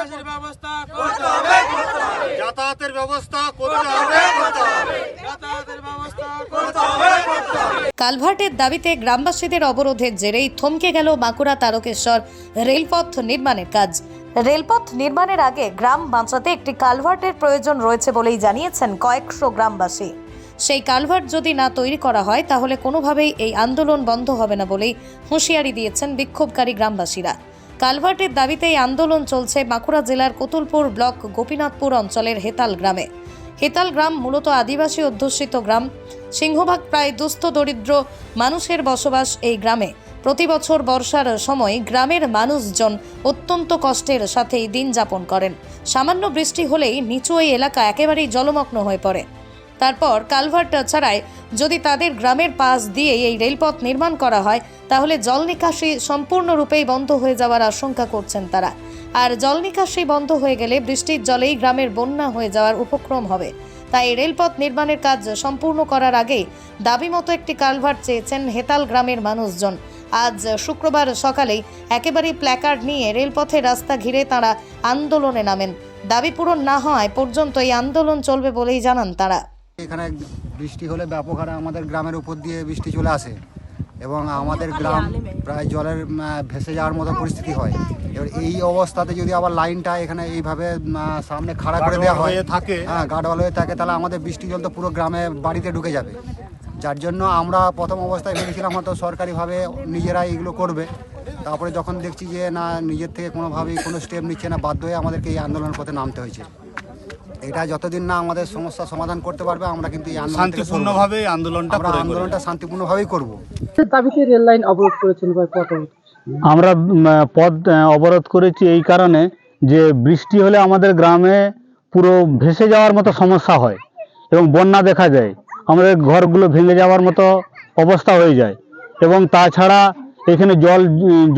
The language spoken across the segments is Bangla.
নিকাশির ব্যবস্থা করতে হবে। যাতায়াতের ব্যবস্থা করতে হবে যাতায়াতের ব্যবস্থা করতে হবে। কালভার্টের দাবিতে গ্রামবাসীদের অবরোধের জেরেই থমকে গেল বাঁকুড়া তারকেশ্বর রেলপথ নির্মাণের কাজ। রেলপথ নির্মাণের আগে গ্রাম বাঁচাতে একটি কালভার্টের প্রয়োজন রয়েছে বলেই জানিয়েছেন কয়েকশো গ্রামবাসী। সেই কালভার্ট যদি না তৈরি করা হয় তাহলে কোনোভাবেই এই আন্দোলন বন্ধ হবে না বলেই হুঁশিয়ারি দিয়েছেন বিক্ষোভকারী গ্রামবাসীরা। কালভার্টের দাবিতে এই আন্দোলন চলছে বাঁকুড়া জেলার কতুলপুর ব্লক গোপীনাথপুর অঞ্চলের হেতাল গ্রামে। হেতাল গ্রাম মূলত আদিবাসী অধ্যুষিত গ্রাম। সিংহভাগ প্রায় দুস্থ, দরিদ্র মানুষের বসবাস এই গ্রামে। প্রতি বছর বর্ষার সময় গ্রামের মানুষজন অত্যন্ত কষ্টের সাথেই দিন যাপন করেন। সামান্য বৃষ্টি হলেই নিচু এই এলাকা একেবারেই জলমগ্ন হয়ে পড়ে। তারপর কালভার্ট ছাড়ায় যদি তাদের গ্রামের পাশ দিয়ে এই রেলপথ নির্মাণ করা হয়, তাহলে জল নিকাশি সম্পূর্ণরূপেই বন্ধ হয়ে যাওয়ার আশঙ্কা করছেন তারা। আর জল নিকাশি বন্ধ হয়ে গেলে বৃষ্টির জলেই গ্রামের বন্যা হয়ে যাওয়ার উপক্রম হবে। তাই রেলপথ নির্মাণের কাজ সম্পূর্ণ করার আগেই দাবি মতো একটি কালভার্ট চেয়েছেন হেতাল গ্রামের মানুষজন। আজ শুক্রবার সকালেই একেবারেই প্ল্যাকার্ড নিয়ে রেলপথের রাস্তা ঘিরে তারা আন্দোলনে নামেন। দাবি পূরণ না হওয়ায় পর্যন্ত এই আন্দোলন চলবে বলেই জানান তারা। এখানে বৃষ্টি হলে ব্যাপক হারে আমাদের গ্রামের উপর দিয়ে বৃষ্টি চলে আসে এবং আমাদের গ্রাম প্রায় জলের ভেসে যাওয়ার মতো পরিস্থিতি হয়। এবার এই অবস্থাতে যদি আবার লাইনটা এখানে এইভাবে সামনে খাড়া করে দেওয়া হয় থাকে। হ্যাঁ গার্ডওয়াল হয়ে থাকে তাহলে আমাদের বৃষ্টি জল তো পুরো গ্রামে বাড়িতে ঢুকে যাবে। যার জন্য আমরা প্রথম অবস্থায় ভেবেছিলাম হয়তো সরকারিভাবে নিজেরাই এগুলো করবে। তারপরে যখন দেখছি যে না নিজের থেকে কোনোভাবেই কোনো স্টেপ নিচ্ছে না বাধ্য হয়ে আমাদেরকে এই আন্দোলনের পথে নামতে হয়েছে। এটা যতদিন না আমাদের সমস্যা সমাধান করতে পারবে আমরা কিন্তু। শান্তিপূর্ণভাবে আন্দোলনটা আমরা আন্দোলনটা শান্তিপূর্ণভাবেই করব। দাবিতে রেল লাইন অবরোধ করেছেন পথ আমরা পথ অবরোধ করেছি এই কারণে যে বৃষ্টি হলে আমাদের গ্রামে পুরো ভেসে যাওয়ার মতো সমস্যা হয় এবং বন্যা দেখা যায়। আমাদের ঘরগুলো ভেঙে যাওয়ার মতো অবস্থা হয়ে যায় এবং তাছাড়া এখানে জল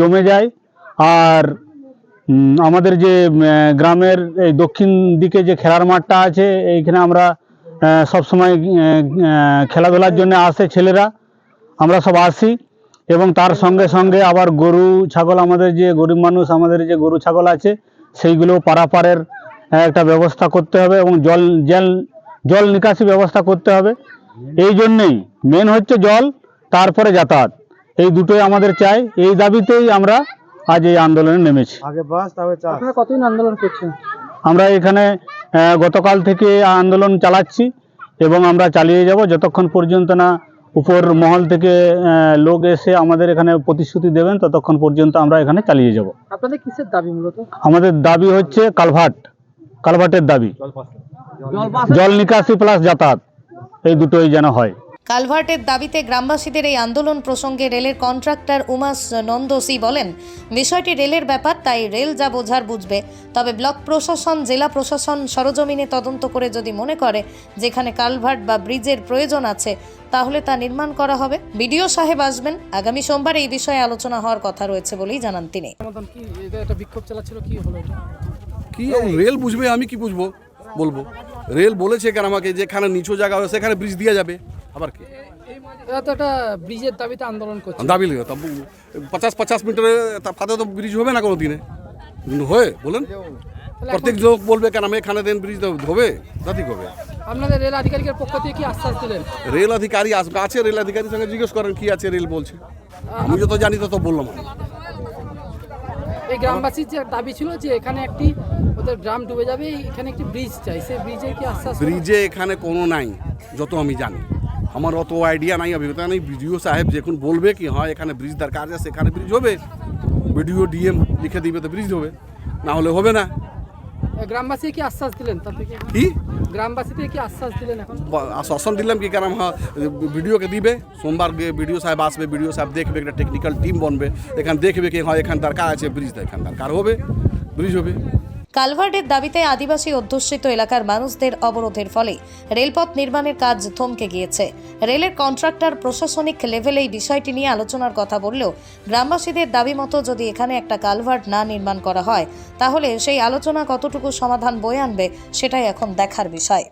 জমে যায়। আর আমাদের যে গ্রামের এই দক্ষিণ দিকে যে খেলার মাঠটা আছে, এইখানে আমরা সবসময় খেলাধুলার জন্য আসে ছেলেরা। আমরা সব আসি এবং তার সঙ্গে সঙ্গে আবার গরু, ছাগল আমাদের যে গরিব মানুষ, আমাদের যে গরু, ছাগল আছে, সেইগুলো পারাপারের একটা ব্যবস্থা করতে হবে এবং জল জল জল নিকাশি ব্যবস্থা করতে হবে। এই জন্যেই মেন হচ্ছে জল, তারপরে যাতায়াত। এই দুটোই আমাদের চাই। এই দাবিতেই আমরা আজ এই আন্দোলনে নেমেছি। আপনারা কতদিন আন্দোলন করছেন? আমরা এখানে গতকাল থেকে আন্দোলন চালাচ্ছি এবং আমরা চালিয়ে যাব। যতক্ষণ পর্যন্ত না উপর মহল থেকে লোক এসে আমাদের এখানে প্রতিশ্রুতি দেবেন ততক্ষণ পর্যন্ত আমরা এখানে চালিয়ে যাব। আপনাদের কিসের দাবি মূলত? আমাদের দাবি হচ্ছে কালভার্ট। কালভার্টের দাবি। জল নিকাশি প্লাস যাতায়াত। এই দুটোই যেন হয়। কালভার্টের দাবিতে গ্রামবাসীদের এই আন্দোলন প্রসঙ্গে রেলের কন্ট্রাক্টর উমাস নন্দসি বলেন বিষয়টি রেলের ব্যাপার তাই রেল যা বোঝার বুঝবে। তবে ব্লক প্রশাসন জেলা প্রশাসন সরজমিনে তদন্ত করে যদি মনে করে যেখানে কালভার্ট বা ব্রিজের প্রয়োজন আছে তাহলে তা নির্মাণ করা হবে। বিডিও সাহেব আসবেন। আগামী সোমবার এই বিষয়ে আলোচনা হওয়ার কথা রয়েছে বলেই জানান তিনি। কি এটা একটা বিক্ষোভ চালাচ্ছিল কি হলো এটা? কি রেল বুঝবে আমি কি বুঝব? বলব। রেল বলেছে কেন আমাকে যেখানে নিচু জায়গা হবে সেখানে ব্রিজ দিয়ে যাবে। আবার কি? এরা তো একটা ব্রিজের দাবিতে আন্দোলন করছে। দাবি লিখে তা পঞ্চাশ পঞ্চাশ মিটারে তার ফাঁদে তো ব্রিজ হবে না কোনো দিনে হয় বলেন। প্রত্যেক লোক বলবে কেন আমি এখানে দেন ব্রিজ হবে জাতি হবে। আপনাদের রেল আধিকারিকের পক্ষ থেকে কি আশ্বাস দিলেন? রেল অধিকারী আসবে আছে রেল অধিকারীর সঙ্গে জিজ্ঞেস করেন কি আছে রেল বলছে। আমি যত জানি তত বললাম। এই গ্রামবাসীর যে দাবি ছিল যে এখানে একটি ওদের গ্রাম ডুবে যাবে এখানে একটি ব্রিজ চাই সেই ব্রিজের কি আশ্বাস ব্রিজে এখানে কোনো নাই যত আমি জানি। আমার অত আইডিয়া নাই অভিজ্ঞতা নেই। বিডিও সাহেব যখন বলবে কি হয় এখানে ব্রিজ দরকার আছে সেখানে ব্রিজ হবে। বিডিও ডিএম লিখে দিবে তো ব্রিজ হবে। না হলে হবে না। গ্রামবাসী কি আশ্বাস দিলেন কি? গ্রামবাসী থেকে কি আশ্বাস দিলেন এখন? আশ্বাসন দিলাম কি কারণ হ্যাঁ ভিডিওকে দিবে। সোমবার বিডিও সাহেব আসবে বিডিও সাহেব দেখবে একটা টেকনিক্যাল টিম বনবে। এখানে দেখবে কি হয় এখানে দরকার আছে ব্রিজ এখানে দরকার হবে ব্রিজ হবে। কালভার্টের দাবিতে আদিবাসী অধ্যুষিত এলাকার মানুষদের অবরোধের ফলে রেলপথ নির্মাণের কাজ থমকে গিয়েছে। রেলের কন্ট্রাক্টর প্রশাসনিক লেভেলে এই বিষয়টি নিয়ে আলোচনার কথা বললেও গ্রামবাসীদের দাবি মতো যদি এখানে একটা কালভার্ট না নির্মাণ করা হয়, তাহলে সেই আলোচনা কতটুকু সমাধান বয়ে আনবে সেটাই এখন দেখার বিষয়।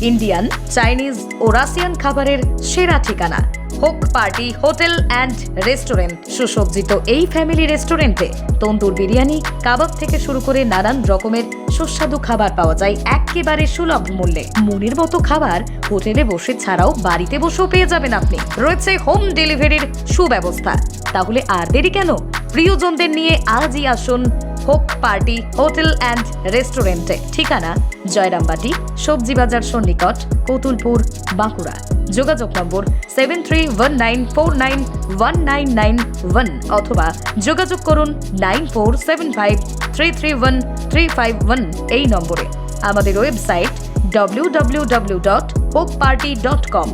ইন্ডিয়ান, চাইনিজ ও রাশিয়ান খাবারের সেরা ঠিকানা। হোক পার্টি, হোটেল অ্যান্ড রেস্টুরেন্ট। সুসজ্জিত এই ফ্যামিলি রেস্টুরেন্টে তন্দুর বিরিয়ানি, কাবাব থেকে শুরু করে নানান রকমের সুস্বাদু খাবার পাওয়া যায় একেবারে সুলভ মূল্যে। মনের মতো খাবার হোটেলে বসে ছাড়াও বাড়িতে বসেও পেয়ে যাবেন আপনি। রয়েছে হোম ডেলিভারির সুব্যবস্থা। তাহলে আর দেরি কেন? প্রিয়জনদের নিয়ে আজই আসুন হোক পার্টি, হোটেল অ্যান্ড রেস্টুরেন্টে। ঠিকানা জয়রামবাটি সবজি বাজার সন্নিকট, কতুলপুর, বাঁকুড়া। যোগাযোগ number seven three one nine four nine one nine nine one অথবা যোগাযোগ করুন nine four seven five three three one three five one এই নম্বরে। আমাদের website W W W dot হোক পার্টি ডট কম